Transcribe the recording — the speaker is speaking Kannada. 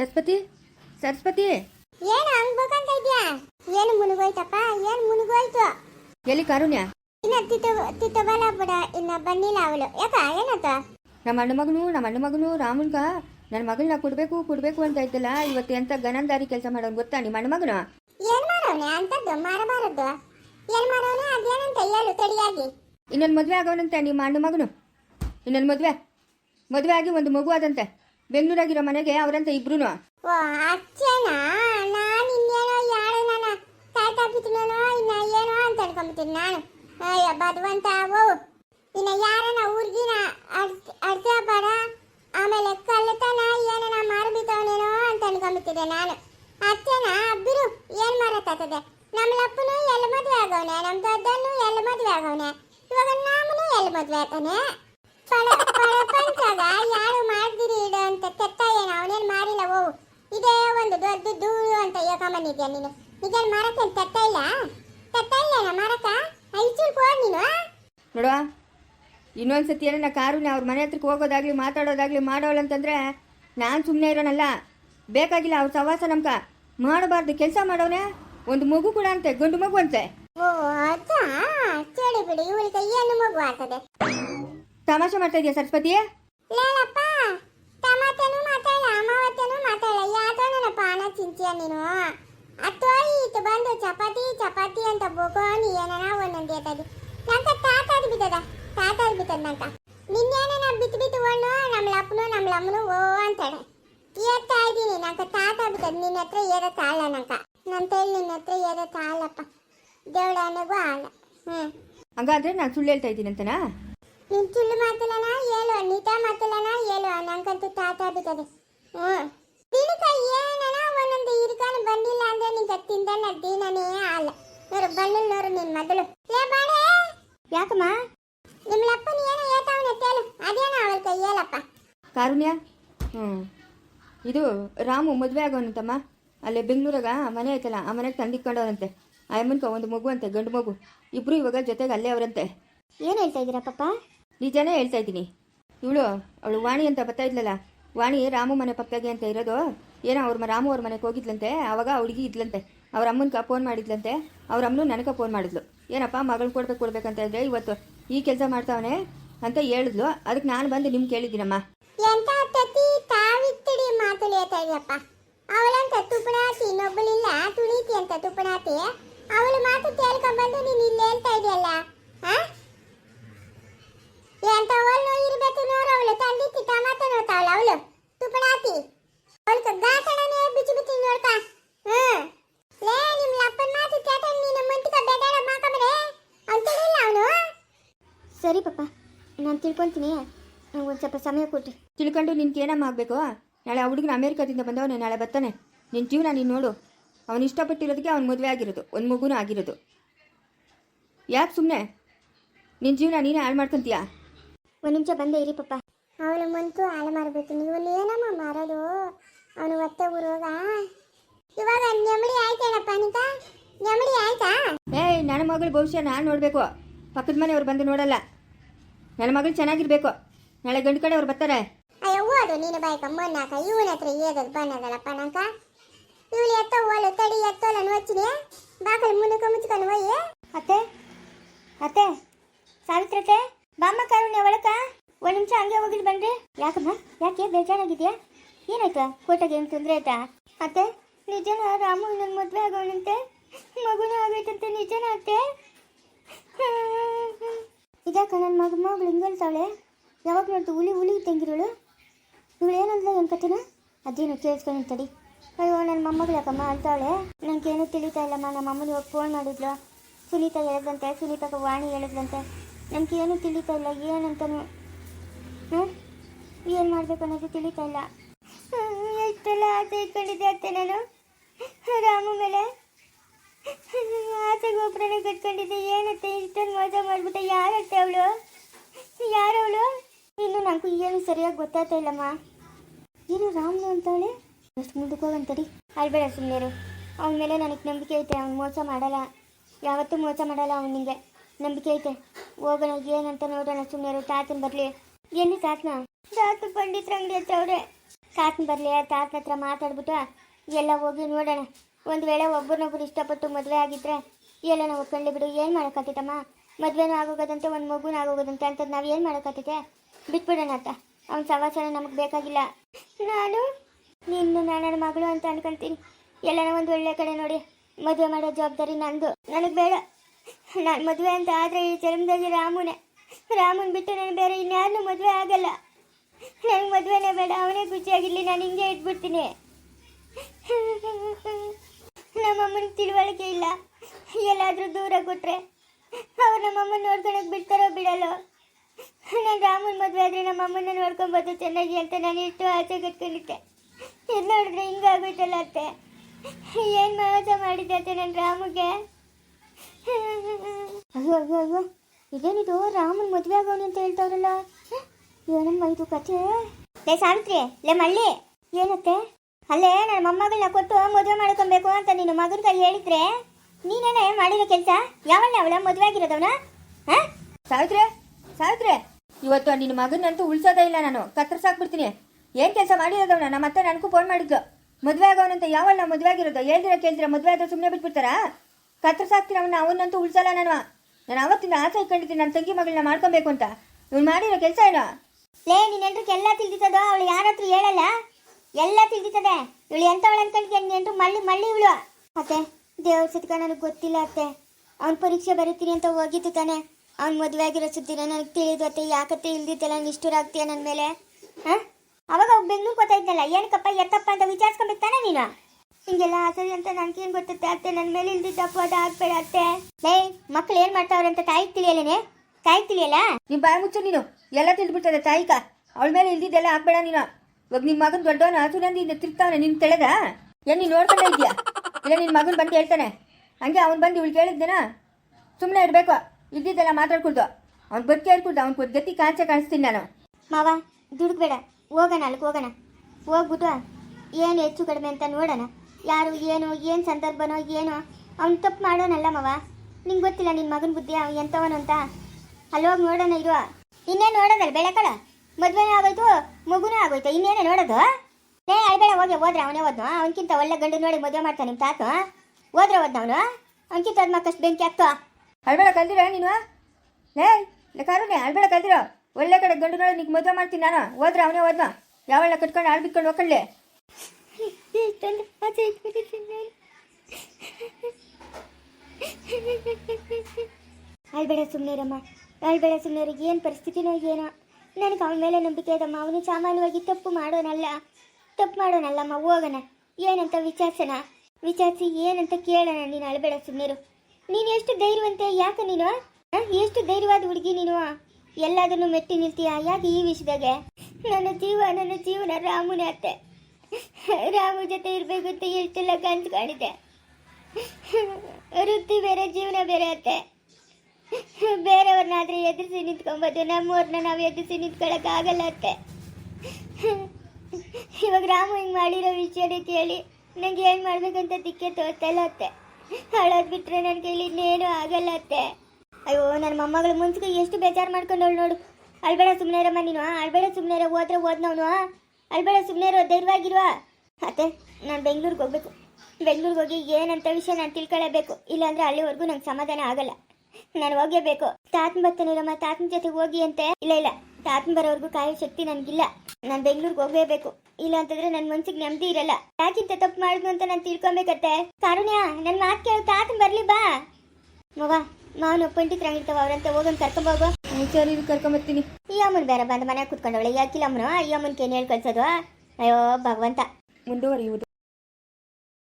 ಸರಸ್ವತಿ? ಸರಸ್ವತಿ? ಏನು ಅನ್ಬೇಕಂತ ಬೇಕಂತ ಇದ್ಯಾ? ಏನು ಮುಳುಗೋಯ್ತಪ್ಪ ಏನು ಮುಳುಗೋಯ್ತು ಎಲ್ಲಿ ಕಾರುಣ್ಯ? ಇನ್ನ ತಿತ್ತ ತಿತ್ತಬಲ ಬಿಡ ಇನ್ನ ಬಂದಿಲ್ಲ ಅವಳು. ಯಾಕ? ಏನಂತ ನಮ್ಮ ಅಣ್ಣ ಮಗನು ನಮ್ಮ ಅಣ್ಣ ಮಗನು ರಾಮನ್ಗ ನನ್ನ ಮಗಳನ್ನ ಕೊಡ್ಬೇಕು ಕೊಡ್ಬೇಕು ಅಂತ ಇದ್ದಲ್ಲ ಇವತ್ತು ಎಂತ ಗನಂದಾರಿ ಕೆಲಸ ಮಾಡೋನು ಗೊತ್ತಾ ನಿಮ್ಮ ಅಣ್ಣ ಮಗನು? ಏನ್ ಮಾಡೋನೆ ಅಂತದ್ದು ಮಾರಬಾರದು. ಏನ್ ಮಾಡೋನೆ ಅದೇನಂತ ಹೇಳು ತಡಿಯಾಗಿ ಇನ್ನೊಂದು ಮದುವೆ ಆಗೋನಂತೆ ನಿಮ್ಮ ಅಣ್ಣ ಮಗನು. ಇನ್ನೊಂದು ಮದುವೆ. ಮದುವೆ ಆಗಿ ಒಂದು ಮಗು ಆದಂತೆ. ಬೆಂಗಳೂರಾಗಿರೋ ಮನೆಗೆ ಅವರಂತ ಇಬ್ರು ಓ ನಾನು ಇನ್ನೇನೋ ಇನ್ನ ಅಂತ ನಾನು. ಅಯ್ಯ, ಬದುವಂತ ಓ ಇನ್ನ ಯಾರನ ಊರ್ಗಿನ ಅರ್ಧ ಬರ ಆಮೇಲೆ ಕಳ್ಳತನ ಏನನ ಅಂತ ನಾನು. ಏನ್ ಮಾರತ್ತಾತದೆ ಎಲ್ಲ ಮದ್ವೆ ಆಗವನೆ ನಮ್ಮ ದೊಡ್ಡನು ಎಲ್ಲ ಮದ್ವೆ ಆಗವನೆ? ಇವಾಗ ನಾಮನು ಎಲ್ಲ ಮದ್ವೆ ಆಗ್ತಾನೆ? ಪ್ರಪಂಚದ ಯಾರು ಮಾಡ್ದಿರಿ ಇಡು ಅಂತ ತೆತ್ತ ಏನು ಅವನೇನು ಮಾಡಿಲ್ಲ? ಓ ಇದೇ ಒಂದು ದೊಡ್ಡ ಧೂಳು ಅಂತ ಯೋಕಂಬಂದಿದ್ಯಾ ನೀನು? ನಿಜ ಮಾರಕ್ಕೆ ತೆತ್ತ ಇಲ್ಲ? ತೆತ್ತ ಇಲ್ಲೇನ ಮಾರಕ ಐಚೂರು ನೀನು ನೋಡುವ ಇನ್ನೊಂದು ಸತಿ ಏನನ್ನ ಕಾರುಣ್ಯ ಅವ್ರ ಮನೆ ಹತ್ರಕ್ಕೆ ಹೋಗೋದಾಗ್ಲಿ ಮಾತಾಡೋದಾಗ್ಲಿ ಮಾಡೋಳಂತಂದ್ರೆ ನಾನು ಸುಮ್ಮನೆ ಇರೋನಲ್ಲ. ಬೇಕಾಗಿಲ್ಲ ಅವ್ರ ಸವಾಸ ನಮ್ಕ ಮಾಡಬಾರ್ದು ಕೆಲಸ ಮಾಡೋನೆ ಒಂದು ಮಗು ಕೂಡ ಅಂತೆ ಗಂಡು ಮಗು ಅಂತೆ. ಓ ಅದ? ಚಳಿ ಬಿಡಿ ಇವಳಿಗೆ ಏನು ಮಗು ಆಗ್ತದೆ. ತಮಾಷೆ ಮಾಡ್ತಾ ಇದೆಯಾ ಸರಸ್ವತಿ ಲೇಲಪ್ಪ ಟಮಾಟನು ಮಾತಾಡ ಅಮಾವತ್ತನು ಮಾತಾಡ ಯಾತೋನಪ್ಪ ಅನ ಚಿಂಚಿಯ ನೀನು? ಅತ್ತೋಯಿ ಇತ್ತು ಬಂದು ಚಪಾತಿ ಚಪಾತಿ ಅಂತ ಬೋಗೋನಿ ಏನನ ಒಂದೊಂದು ಏತದಿ ನಂತ ತಾತಾದ್ ಬಿದ್ದದ ತಾತಾದ್ ಬಿದ್ದದ ನಂತ. ನಿನ್ನೇನ ಬಿತ್ತು ಬಿತ್ತು ಒಣ್ಣು ನಮ್ಮ ಲಪ್ಪನು ನಮ್ಮ ಲಮ್ಮನು ಓ ಅಂತಾಳೆ. ಏತ್ತಾ ಇದ್ದೀನಿ ನಂಕ ತಾತ ಬಿದ್ದದ ನಿನ್ನ ಹತ್ರ ಏರ ತಾಳ ನಂಕ ನನ್ನ ತೇಳಿ ನಿನ್ನ ಹತ್ರ ಏರ ತಾಳಪ್ಪ ದೇವಳನಿಗೂ ಆಳ. ಹ್ಮ್. ಹಂಗಾದ್ರೆ ನಾನು ಸುಳ್ಳು ಹೇಳ್ತಾ ಇದ್ದೀನಿ ಅಂತನಾ? ನಿನ್ ಸುಳ್ಳು ಮಾತಲನ ಹೇಳು ನಿಜ ಮಾತಲನ ಹೇಳು ನಂಗಂತೂ ತಾತ ಬಿಟ್ಟದೆ. ಹ್ಮ್ ದಿನಕ ಏನನ ಒಂದೊಂದು ಇರ್ಕಾನ ಬಂದಿಲ್ಲ ಅಂದ್ರೆ ನಿಂಗೆ ತಿಂದಲ್ಲ ದಿನನೇ ಅಲ್ಲ. ನೋಡು ಬಣ್ಣಲ್ ನೋಡು ನಿನ್ ಮಗಳು. ಲೇ ಬಾಳೆ ಯಾಕಮ್ಮ? ನಿಮ್ ಲಪ್ಪನ ಏನೋ ಹೇಳ್ತಾವನ ಕೇಳು. ಅದೇನ ಅವಳ ಕೈ ಹೇಳಪ್ಪ. ಕಾರುಣ್ಯ ಹ್ಞೂ. ಇದು ರಾಮು ಮದುವೆ ಆಗೋನಂತಮ್ಮ ಅಲ್ಲೇ ಬೆಂಗಳೂರಾಗ ಮನೆ ಐತಲ್ಲ ಆ ಮನೆಗೆ ತಂದಿಕ್ಕೊಂಡವನಂತೆ ಆ ಅಮ್ಮನ್ಕ ಒಂದು ಮಗು ಅಂತೆ ಗಂಡು ಮಗು. ಇಬ್ರು ಇವಾಗ ಜೊತೆಗೆ ಅಲ್ಲೇ ಅವರಂತೆ. ಏನ್ ಹೇಳ್ತಾ ಇದ್ದೀರಾ ಪಪ್ಪ? ನಿಜನೇ ಹೇಳ್ತಾ ಇದ್ದೀನಿ. ಇವಳು, ಅವಳು ವಾಣಿ ಅಂತ ಬರ್ತಾ ಇದ್ಲಲ್ಲ, ವಾಣಿ ರಾಮು ಮನೆ ಪಕ್ಕಾಗೆ ಅಂತ ಇರೋದು, ಏನೋ ಅವ್ರ ರಾಮು ಅವ್ರ ಮನೆಗೆ ಹೋಗಿದ್ಲಂತೆ, ಅವಾಗ ಅವಳಿಗೆ ಇದ್ಲಂತೆ, ಅವ್ರ ಅಮ್ಮನ್ಕ ಫೋನ್ ಮಾಡಿದ್ಲಂತೆ, ಅವ್ರ ಅಮ್ಮನು ನನಗೆ ಫೋನ್ ಮಾಡಿದ್ಲು. ಏನಪ್ಪ, ಮಗಳು ಕೊಡ್ಬೇಕು ಕೊಡ್ಬೇಕಂತ ಇದ್ರೆ ಇವತ್ತು ಈ ಕೆಲಸ ಮಾಡ್ತಾವನೆ ಅಂತ ಹೇಳಿದ್ಲು. ಅದಕ್ಕೆ ನಾನು ಬಂದು ನಿಮ್ಗೆ ಕೇಳಿದ್ದೀನಮ್ಮ. ಎಂತ ತತಿ ತಾವಿತ್ತಿಡಿ ಮಾತುలు ಹೇಳ್ತಾ ಇದೆಯಪ್ಪ. ಅವಳಂತ ತುಪಣಾತಿ ಇನ್ನೊಬ್ಬಳಿಲ್ಲ ತುಳಿತಿ ಅಂತ ಅವಳು ಮಾತು ಕೇಳ್ಕೊಂಡ್ಬಂದು ನೀನು ಇಲ್ಲಿ ಹೇಳ್ತಾ ಇದೆಯಲ್ಲ, ಆ ಎಂತ ಅವಳು ಇರ್ಬೇಕು ನೋಡು ಅವಳು ಟಮಾಟ ನೋಡ್ತಾವಳ ಅವಳು. ತುಪಣಾತಿ ಅವಳು ಗಾತಣನೇ ಬಿಚ್ಚಿ ಬಿಚ್ಚಿ ನೋಡ್ತಾ. ಹ್ಮ್. ಲೇ ನಿಮ್ ಅಪ್ಪನ ಮಾತು ಕೇಟ ನೀನು ಮುಂತಿಕ ಬೆದಾಡ ಮಾಕಂದ್ರೆ ಅವ್ನು ತಿಳಿಲ್ಲ ಅವನು. ಸರಿ ಪಪ್ಪ ನಾನು ತಿಳ್ಕೊತೀನಿ. ನಂಗೆ ಒಂದು ಸ್ವಲ್ಪ ಸಮಯ ಕೊಟ್ಟು ತಿಳ್ಕೊಂಡು ನಿನ್ಗೆ ಏನಮ್ಮ ಆಗಬೇಕು ನಾಳೆ ಆ ಹುಡುಗನ ಅಮೇರಿಕಾದಿಂದ ಬಂದವನೇ ನಾಳೆ ಬರ್ತಾನೆ. ನಿನ್ನ ಜೀವನ ನೀನು ನೋಡು. ಅವನು ಇಷ್ಟಪಟ್ಟಿರೋದಕ್ಕೆ ಅವ್ನ ಮದುವೆ ಆಗಿರೋದು. ಒಂದು ಮಗುನೂ ಆಗಿರೋದು. ಯಾಕೆ ಸುಮ್ಮನೆ ನಿನ್ನ ಜೀವನ ನೀನೇ ಹಾಳು ಮಾಡ್ಕೊಂತೀಯಾ? ಒಂದು ನಿಮಿಷ ಬಂದೆ ಇರಿ ಪಪ್ಪ. ಅವಳು ಮಂತು ಹಾಳು ಮಾರಬೇಕು ನೀವು ಏನಮ್ಮ ಮಾರೋದು? ಅವನು ಒತ್ತೆ ಊರೋಗ? ಇವಾಗ ನೆಮ್ಮಡಿ ಆಯ್ತೇನಪ್ಪ ನಿಕ ನೆಮ್ಮಡಿ ಆಯ್ತಾ? ಏಯ್ ನನ್ನ ಮಗಳು ಭವಿಷ್ಯ ನಾನು ನೋಡಬೇಕು. ಪಕ್ಕದ ಮನೆಯವ್ರು ಬಂದು ನೋಡಲ್ಲ. ನನ್ನ ಮಗಳು ಚೆನ್ನಾಗಿರ್ಬೇಕು. ನಾಳೆ ಗಂಡು ಕಡೆ ಅವ್ರು ಬರ್ತಾರೆ. ಅಯ್ಯೋ ಅದು ನೀನು ಬಾಯ್ಕ ಮೊನ್ನಾಕ ಇವನ ಹತ್ರ ಏದದು ಬನ್ನದಲ್ಲಪ್ಪ ನಂಕ ಇವಳು ಎತ್ತ ಓಲು ತಡಿ ಎತ್ತೋಲ ನೋಚಿನಿ ಬಾಕಲ್ ಮುನ್ನುಕ ಮುಚ್ಕೊಂಡು ಹೋಯಿ. ಅತ್ತೆ ಅತ್ತೆ ಸಾವಿತ್ರತೆ ಬಾಮ್ಮ ಕರುಣ್ಯ ಒಳಕ? ಒಂದು ನಿಮಿಷ ಹಂಗೆ ಹೋಗಿದ್ ಬಂದ್ರೆ? ಯಾಕಮ್ಮ? ಯಾಕೆ? ಬೇಜಾರಾಗಿದೆಯಾ? ಏನಾಯ್ತಾ? ಕೋಟೆಗೆ ಏನು ತೊಂದರೆ ಆಯ್ತಾ? ಅತ್ತೆ, ನಿಜನ ರಾಮು ನನ್ನ ಮದುವೆ ಆಗೋಣಂತೆ ಮಗುನೂ ಆಗೈತಂತೆ, ನಿಜನ ಅತ್ತೆ? ಇದಾಕ ನನ್ನ ಮಗ ಮಗಳು ಹಿಂಗಲ್ತಾವಳೆ ಯಾವಾಗ ನೋಡ್ತು ಹುಲಿ ಹುಲಿ ತೆಂಗಿರೋಳು ಇವಳು ಏನಂದ್ಲ ಏನು ಕತೆನ? ಅದೇನು ಕೇಳಿಸ್ಕೊಂಡು ತಡಿ ಅಯ್ಯೋ ನನ್ನ ಮೊಮ್ಮಗಳಕ್ಕಮ್ಮ ಅಂತಾಳೆ? ನನಗೇನು ತಿಳಿತಾ ಇಲ್ಲಮ್ಮ. ನಮ್ಮ ಅಮ್ಮನ ಇವಾಗ ಫೋನ್ ಮಾಡಿದ್ಲು? ಸುನೀತಾ ಹೇಳಿದ್ರಂತೆ ಸುನೀತಾಗ ವಾಣಿ ನಮ್ಗೆ ನನಗೇನು ತಿಳಿತಾ ಇಲ್ಲ, ಏನಂತನು. ಹ್ಞೂ ಏನು ಮಾಡಬೇಕು ಅನ್ನೋದು ತಿಳಿತಾ ಇಲ್ಲ. ಎಷ್ಟೆಲ್ಲ ಆಸೆ ಇಟ್ಕೊಂಡಿದ್ದೆ ಅತ್ತೆ ನಾನು. ರಾಮು ಮೇಲೆ. ಆಸೆ ಗೋಪುರನ ಕಟ್ಕೊಂಡಿದ್ದೆ. ಏನತ್ತೆ ಇಷ್ಟೊಂದು ಮೋಸ ಮಾಡ್ಬಿಟ್ಟೆ. ಯಾರತ್ತೆ ಅವಳು? ಯಾರವಳು? ಇನ್ನು ನನಗೂ ಏನು ಸರಿಯಾಗಿ ಗೊತ್ತಾಗ್ತಾ ಇಲ್ಲಮ್ಮ. ಏನು ರಾಮ್ನು ಅಂತಾಳೆ? ಅಷ್ಟು ಮುಂದಕ್ಕೆ ಹೋಗಂತಡಿ ಅಲ್ಬೇಡ ಸುಮ್ಮನೆ ಅವನ ಮೇಲೆ ನನಗೆ ನಂಬಿಕೆ ಐತೆ. ಅವ್ನು ಮೋಸ ಮಾಡಲ್ಲ. ಯಾವತ್ತೂ ಮೋಸ ಮಾಡಲ್ಲ ಅವನಿಗೆ ನಿಂಗೆ. ನಂಬಿಕೆ ಐತೆ. ಹೋಗೋಣ, ಏನಂತ ನೋಡೋಣ ಸುಮ್ಮನೆ ತಾತನ ಬರಲಿ. ಎಲ್ಲಿ ತಾತನ? ತಾತ ಪಂಡಿತ್ರ ಅಂಗಡಿ ಅವ್ರೆ. ತಾತನ ಬರಲಿ ತಾತನ ಹತ್ರ ಮಾತಾಡ್ಬಿಟ್ಟು ಎಲ್ಲ ಹೋಗಿ ನೋಡೋಣ. ಒಂದು ವೇಳೆ ಒಬ್ಬರನ್ನೊಬ್ರು ಇಷ್ಟಪಟ್ಟು ಮದುವೆ ಆಗಿದ್ರೆ ಎಲ್ಲ ನಾವು ಒಪ್ಕೊಂಡ್ಲಿ ಬಿಡು. ಏನು ಮಾಡೋಕ್ಕಾಗ್ತೈತಮ್ಮ? ಮದುವೆನೂ ಆಗೋಗೋದಂತೆ ಒಂದು ಮಗುನೂ ಆಗೋಗೋದಂತೆ ಅಂತದ್ದು ನಾವು ಏನು ಮಾಡೋಕ್ಕಾಗ್ತೈತೆ? ಬಿಟ್ಬಿಡೋಣ ಅತ್ತ. ಅವ್ನ ಸವಾಸನ ನಮಗೆ ಬೇಕಾಗಿಲ್ಲ. ನಾನು? ನಿನ್ನ ನನ್ನ ಮಗಳು ಅಂತ ಅನ್ಕೊಂತೀನಿ. ಎಲ್ಲನ ಒಂದು ಒಳ್ಳೆ ಕಡೆ ನೋಡಿ. ಮದುವೆ ಮಾಡೋ ಜವಾಬ್ದಾರಿ ನಂದು. ನನಗೆ ಬೇಡ. ನಾನು ಮದುವೆ ಅಂತ ಆದರೆ ಈ ಜನ್ಮದಲ್ಲಿ ರಾಮುನೇ. ರಾಮನ್ ಬಿಟ್ಟು ನಾನು ಬೇರೆ ಇನ್ಯಾರನ್ನೂ ಮದುವೆ ಆಗಲ್ಲ. ನನಗೆ ಮದುವೆನೇ ಬೇಡ, ಅವನೇ ಖುಷಿಯಾಗಿರಲಿ, ನಾನು ಹಿಂಗೆ ಇಟ್ಬಿಡ್ತೀನಿ. ನಮ್ಮಮ್ಮನಿಗೆ ತಿಳುವಳಿಕೆ ಇಲ್ಲ. ಎಲ್ಲಾದರೂ ದೂರ ಕೊಟ್ರೆ ಅವ್ರು ನಮ್ಮಮ್ಮನ ನೋಡ್ಕೊಳಕ್ಕೆ ಬಿಡ್ತಾರೋ ಬಿಡಲ್ಲೋ? ನಾನು ರಾಮನ್ ಮದುವೆ ಆದರೆ ನಮ್ಮಮ್ಮನ ನೋಡ್ಕೊಬೋದು ಚೆನ್ನಾಗಿ ಅಂತ ನಾನು ಎಷ್ಟು ಆಸೆ ಕಟ್ಕೊಂಡಿದ್ದೆ. ಇದು ನೋಡಿದ್ರೆ ಹಿಂಗಾಗೋಯ್ತಲ್ಲ ಅತ್ತೆ. ಏನು ಮಾಡಿದ್ದೆ ಅತ್ತೆ ನನ್ನ ರಾಮಗೆ? ಅಯ್ಯೋ ಅಯ್ಯೋ ಅಯ್ಯೋ. ಇದೇನಿದು? ರಾಮನ್ ಮದುವೆ ಆಗೋನು ಅಂತ ಹೇಳ್ತಾವ್ರಲ್ಲ. ಏನಮ್ಮ ಇದು ಕಥೆ. ಲೇ ಸಾವಿತ್ರಿ, ಲೇ ಮಳ್ಳಿ. ಏನತ್ತೆ? ಅಲ್ಲೇ ನನ್ನ ಮೊಮ್ಮಗಳನ್ನ ಕೊಟ್ಟು ಮದುವೆ ಮಾಡ್ಕೊಬೇಕು ಅಂತ ನಿನ್ನ ಮಗನ ಕೈ ಹೇಳಿದ್ರೆ ನೀನೇನೆ ಮಾಡಿರೋ ಕೆಲಸ? ಯಾವಣ್ಣ ಅವಳ ಮದುವೆ ಆಗಿರೋದವನ? ಹಾ? ಸಾವಿತ್ರಿ, ಸಾವಿತ್ರೆ. ಇವತ್ತು ನಿನ್ನ ಮಗನಂತೂ ಉಳಿಸೋದೇ ಇಲ್ಲ ನಾನು. ಕತ್ತರಿಸಾಕ್ಬಿಡ್ತೀನಿ ಏನು ಕೆಲಸ ಮಾಡಿರೋದವನ? ನಮ್ಮ ಅತ್ತೆ ನನಗೂ ಫೋನ್ ಮಾಡಿದ್ದು ಮದುವೆ ಆಗೋನಂತ ಯಾವಣ್ಣ ಮದುವೆ ಆಗಿರೋದು? ಹೇಳ್ದಿರ ಕೇಳಿದ್ರೆ ಮದುವೆ ಆದ್ರೆ ಸುಮ್ಮನೆ ಬಿಟ್ಬಿಡ್ತಾರಾ? ಕತ್ತರಿಸಾಕ್ತೀನಿ ಅವನ್ನ. ಅವನಂತೂ ಉಳಿಸಲ್ಲ ನಾನು. ನಾನು ಅವತ್ತಿಂದ ಆಸೆ ಇಟ್ಕೊಂಡಿದ್ದೀನಿ ನನ್ನ ತಂಗಿ ಮಗಳನ್ನ ಮಾಡ್ಕೊಬೇಕು ಅಂತ. ಇವ್ನು ಮಾಡಿರೋ ಕೆಲಸ ಏನೋ? ಲೇ ನಿನ್ನೆಂಟ್ರಿಗೆ ಎಲ್ಲ ತಿಳಿದಿತ್ತದೋ ಅವಳು ಯಾರ ಹತ್ರ ಹೇಳಲ್ಲ? ಎಲ್ಲ ತಿಳಿದಿತ್ತದೆ ಇವಳು ಎಂತವಳು ಅನ್ಕೊಂಡ್ಗೆ ನೆಂಟ್ರು ಮಳ್ಳಿ ಮಳ್ಳಿ ಇವಳು. ಅತ್ತೆ, ದೇವ್ರ ಸತ್ಕ ನನಗೆ ಗೊತ್ತಿಲ್ಲ ಅತ್ತೆ. ಅವ್ನ ಪರೀಕ್ಷೆ ಬರೀತೀನಿ ಅಂತ ಹೋಗಿದ್ದು ತಾನೆ. ಅವ್ನ ಮದುವೆ ಆಗಿರೋ ಸುದ್ದಿನ ನನಗೆ ತಿಳಿದು ಅತ್ತೆ. ಯಾಕತ್ತೆ ಇಲ್ದಿತ್ತಲ್ಲ ನಿಷ್ಠುರ ಆಗ್ತೀಯ ನನ್ನ ಮೇಲೆ? ಹಾಂ? ಅವಾಗ ಅವ್ನು ಬೆಂಗ್ಳೂರು ಗೊತ್ತಾಯ್ತಲ್ಲ. ಏನಕ್ಕಪ್ಪ ಎತ್ತಪ್ಪ ಅಂತ ವಿಚಾರಿಸ್ಕೊಬೇಕು ನೀನು? ಹಿಂಗೆಲ್ಲ ಆಸರಿ ಅಂತ ನನ್ಗೇನು ಗೊತ್ತತ್ತೆ? ಅತ್ತೆ ನನ್ನ ಮೇಲೆ ಇಲ್ದಿದ್ದಪ್ಪ ಅದು ಆಗ್ಬೇಡ ಅತ್ತೆ. ಲೇ ಮಕ್ಳು ಏನು ಮಾಡ್ತಾವ್ರೆ ಅಂತ ತಾಯಿ ತಿಳಿಯಲೇನೆ? ತಾಯಿ ತಿಳಿಯಲ್ಲ? ನಿಮ್ಮ ಬಾಯಿ ಮುಚ್ಚು ನೀನು. ಎಲ್ಲ ತಿಳಿದ್ಬಿಡ್ತದೆ ತಾಯಿಕ ಅವಳ ಮೇಲೆ ಇಲ್ದಿದ್ದೆಲ್ಲ ಆಗ್ಬೇಡ ನೀನು. ಇವಾಗ ನಿಮ್ಮ ಮಗನ ದೊಡ್ಡವನ ಸುನಂದಿಯಿಂದ ತಿರ್ತಾವನೆ ನಿನ್ ತೆಳೆದ ಏನ್ ನೀನು ನೋಡ್ಕೊಂಡೇ ಇದೆಯಾ? ಇಲ್ಲ ನಿನ್ನ ಮಗನ್ ಬಂದು ಹೇಳ್ತಾನೆ. ಹಂಗೆ ಅವ್ನು ಬಂದು ಇವಳು ಕೇಳಿದ್ದೇನ ಸುಮ್ಮನೆ ಇರಬೇಕು. ಇದ್ದಿದ್ದೆಲ್ಲ ಮಾತಾಡ್ಕೊಳ್ದು. ಅವ್ನು ಬದುಕಿ ಹೇಳ್ಕೊಳ್ದು. ಅವ್ನು ಗತಿ ಕಾಂಚೆ ಕಾಣಿಸ್ತೀನಿ ನಾನು. ಮಾವ ದುಡುಕ್ಬೇಡ ಹೋಗೋಣ ಅಲ್ಲಿಗೆ ಹೋಗೋಣ. ಹೋಗ್ಬಿಟ್ಟು ಏನು ಹೆಚ್ಚು ಕಡಿಮೆ ಅಂತ ನೋಡೋಣ. ಯಾರು, ಏನು ಏನು ಸಂದರ್ಭನೋ, ಏನೋ, ಅವ್ನು ತಪ್ಪು ಮಾಡೋನಲ್ಲ ಮವ. ನಿಂಗೆ ಗೊತ್ತಿಲ್ಲ ನಿನ್ನ ಮಗನ ಬುದ್ಧಿ ಅವ್ನು ಎಂಥವನು ಅಂತ. ಅಲ್ಲೋಗಿ ನೋಡೋಣ ಇರುವ ಇನ್ನೇನು ನೋಡೋದಲ್ಲ ಬೆಳಕಳ? ಮದುವೆನೇ ಆಗೋಯ್ತು, ಮಗುನೂ ಆಗೋಯ್ತು? ಇನ್ನೇನೇ ನೋಡೋದು? ಏ, ಅಳ್ಬೇಡ, ಹೋಗಿ, ಹೋದ್ರೆ ಅವನೇ ಓದ್ನು ಅವನಕ್ಕಿಂತ ಒಳ್ಳೆ ಗಂಡು ನೋಡಿ ಮದುವೆ ಮಾಡ್ತಾನೆ ನಿಮ್ಮ ತಾತು. ಹೋದ್ರೆ ಓದ್ನ ಅವನು? ಅವನಕ್ಕಿಂತ ಅದು ಮಕ್ಕಷ್ಟು ಬೆಂಕಿ ಹಾಕ್ತು? ಅಳ್ಬೇಡ ಕಲ್ದಿರ ನೀನು? ಲೇ ಕಾರುಣ್ಯ, ಅಳ್ಬೇಡ ಕಲ್ದಿರೋ. ಒಳ್ಳೆ ಕಡೆ ಗಂಡು ನೋಡಿ ನಿಂಗೆ ಮದುವೆ ಮಾಡ್ತೀನಿ ನಾನು. ಹೋದ್ರೆ ಅವನೇ ಓದ್ನ ಯಾವಳ ಕಟ್ಕೊಂಡು ಆಳ್ಬಿಟ್ಕೊಂಡು ಹೋಗ್ಕೊಳ್ಳಿ. ಎಷ್ಟೊಂದು ಆಸೆ ಇಟ್ಬಿಟ್ಟಿದ್ದೀನಿ ನಾನು. ಅಳ್ಬೇಡ ಸುಮ್ಮನೆ ಅಳ್ಬೇಡ ಸುಮ್ಮನೆ ಏನು ಪರಿಸ್ಥಿತಿನೋ ಏನೋ. ನನಗೆ ಅವನ ಮೇಲೆ ನಂಬಿಕೆ ಇದಮ್ಮ ಅವನು ಸಾಮಾನ್ಯವಾಗಿ ತಪ್ಪು ಮಾಡೋನಲ್ಲ. ತಪ್ಪು ಮಾಡೋನಲ್ಲಮ್ಮ, ಹೋಗೋಣ. ಏನಂತ ವಿಚಾರಿಸೋಣ? ವಿಚಾರಿಸಿ ಏನಂತ ಕೇಳೋಣ ನೀನು ಅಳ್ಬೇಡ ಸುಮ್ಮನೆ ನೀನು ಎಷ್ಟು ಧೈರ್ಯವಂತೆ, ಯಾಕೆ ನೀನು? ಎಷ್ಟು ಧೈರ್ಯವಾದ ಹುಡುಗಿ ನೀನು? ಎಲ್ಲದನ್ನು ಮೆಟ್ಟಿ ನಿಲ್ತೀಯ? ಯಾಕೆ ಈ ವಿಷಯದಾಗೆ? ನನ್ನ ಜೀವ, ನನ್ನ ಜೀವನ ರಾಮುನೇ ಅತ್ತೆ. ರಾಮು ಜೊತೆ ಇರಬೇಕು ಅಂತ ಎಷ್ಟೆಲ್ಲ ಕನ್ಸು ಕಾಣಿದೆ. ವೃತ್ತಿ ಬೇರೆ, ಜೀವನ ಬೇರೆ ಅತ್ತೆ ಬೇರೆಯವ್ರನ್ನಾದ್ರೆ ಎದುರಿಸಿ ನಿಂತ್ಕೊಬೋದು, ನಮ್ಮವ್ರನ್ನ ನಾವು ಎದುರಿಸಿ ನಿಂತ್ಕೊಳ್ಳೋಕ್ಕಾಗಲ್ಲ ಅತ್ತೆ ಇವಾಗ ರಾಮು ಹಿಂಗೆ ಮಾಡಿರೋ ವಿಷಯನೇ ಕೇಳಿ, ನಂಗೆ ಏನು ಮಾಡ್ಬೇಕಂತ ದಿಕ್ಕೆ ತೋರ್ತಲ್ಲ ಅತ್ತೆ ಹಾಳೋದ್ ಬಿಟ್ರೆ ನನ್ನ ಕೈಲಿ ಇನ್ನೇನು ಆಗಲ್ಲ ಅತ್ತೆ ಅಯ್ಯೋ ನನ್ನ ಮೊಮ್ಮಗಳು ಮುಂಚೆಗೆ ಎಷ್ಟು ಬೇಜಾರು ಮಾಡ್ಕೊಂಡವಳು ನೋಡು. ಅಳ್ಬೇಡ ಸುಮ್ಮನೆ ಇರಮ್ಮ ನೀನು ಅಳ್ಬೇಡ ಸುಮ್ಮನೆ ಹೋದ್ರೆ ಹೋದ್ನವನು ಅಳ್ಬೇಡ ಸುಮ್ಮನೆ ಇರೋ, ಧೈರ್ಯವಾಗಿರುವ. ಅತ್ತೆ, ನಾನು ಬೆಂಗ್ಳೂರಿಗೆ ಹೋಗ್ಬೇಕು. ಬೆಂಗ್ಳೂರಿಗೆ ಹೋಗಿ ಏನಂತ ವಿಷಯ ನಾನು ತಿಳ್ಕೊಳ್ಳೇಬೇಕು ಇಲ್ಲಾಂದ್ರೆ ಅಲ್ಲಿವರೆಗೂ ನಂಗೆ ಸಮಾಧಾನ ಆಗಲ್ಲ. ನಾನು ಹೋಗೇಬೇಕು. ತಾತನ ಬರ್ತಾನಿರಮ್ಮ ತಾತನ ಜೊತೆಗೆ ಹೋಗಿ ಅಂತೆ. ಇಲ್ಲ ಇಲ್ಲ, ತಾತನ ಬರೋವರೆಗೂ ಕಾಯೋ ಶಕ್ತಿ ನನಗಿಲ್ಲ. ನಾನು ಬೆಂಗ್ಳೂರಿಗೆ ಹೋಗಲೇಬೇಕು. ಇಲ್ಲ ಅಂತಂದ್ರೆ ನನ್ನ ಮನ್ಸಿಗೆ ನೆಮ್ಮದಿ ಇರಲ್ಲ. ಯಾಕಿಂತ ತಪ್ಪು ಮಾಡಿದ್ನು ಅಂತ ನಾನು ತಿಳ್ಕೊಬೇಕತ್ತೆ? ಕಾರುಣ್ಯ ನನ್ನ ಮಾತು ಕೇಳು, ತಾತನ ಬರ್ಲಿ ಬಾ. ಮಗ ಪಂಡಿತರ ಪಂಡಿತರಾಗಿರ್ತಾವ ಅವ್ರಂತ ಹೋಗನ್ ಕರ್ಕೊಂಬೋಗು ಸರಿ ಕರ್ಕೊಂಬರ್ತೀನಿ ಈ ಅಮ್ಮನ್ ಬೇರೆ ಬಂದ ಮನೆ ಕುತ್ಕೊಂಡವಳೆ ಯಾಕಿಲ್ಲ ಅಮ್ಮನು ಈ ಅಮ್ಮನ್ಗೆ ಏನು ಹೇಳಿ ಕಳ್ಸೋದು ಅಯ್ಯೋ ಭಗವಂತ. ಮುಂದುವರಿಯುವುದು.